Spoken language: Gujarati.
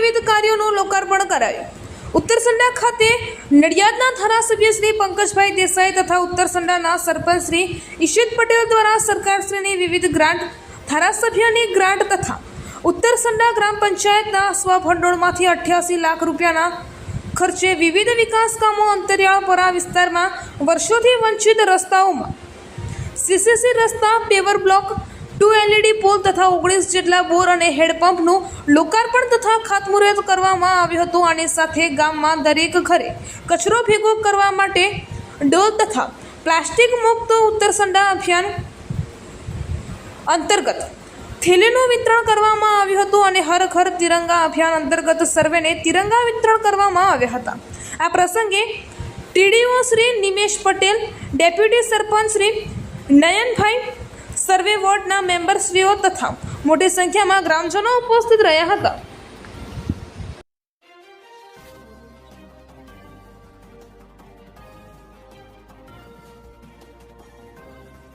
કામકારીઓનું લોકાર્પણ કરાયું. ઉત્તરસંડા ખાતે નડિયાદના ધારાસભ્ય શ્રી પંકજભાઈ દેસાઈ તથા ઉત્તરસંડાના સરપંચ શ્રી ઈશિત પટેલ દ્વારા સરકારશ્રીની વિવિધ ગ્રાન્ટ, ધારાસભ્યની ગ્રાન્ટ તથા ઉત્તરસંડા ગ્રામ પંચાયતના સ્વભંડોળમાંથી અઠ્યાસી લાખ રૂપિયાના ખર્ચે વિવિધ વિકાસ કામો અંતરિયાળપરા વિસ્તારમાં વર્ષોથી વંચિત રસ્તાઓમાં સીસીસી રસ્તા, paver block to LED pole તથા ઓગણીસ જેટલા બોર અને હેડપંપનું લોકાર્પણ તથા ખાતમુહૂર્ત કરવામાં આવ્યું હતું. આની સાથે ગામમાં દરેક ઘરે કચરો ભેગો કરવા માટે ડોલ તથા પ્લાસ્ટિક મુક્ત ઉત્તરસંડા અભિયાન અંતર્ગત થેલીનું વિતરણ કરવામાં આવ્યું હતું અને હર ઘર તિરંગા અભિયાન અંતર્ગત સર્વેને તિરંગા વિતરણ કરવામાં આવ્યા હતા. આ પ્રસંગે ટીડીઓ શ્રી નિમેશ પટેલ, ડેપ્યુટી સરપંચ શ્રી નયનભાઈ સર્વે વોર્ડના મેમ્બરશ્રીઓ તથા મોટી સંખ્યામાં ગ્રામજનો ઉપસ્થિત રહ્યા હતા.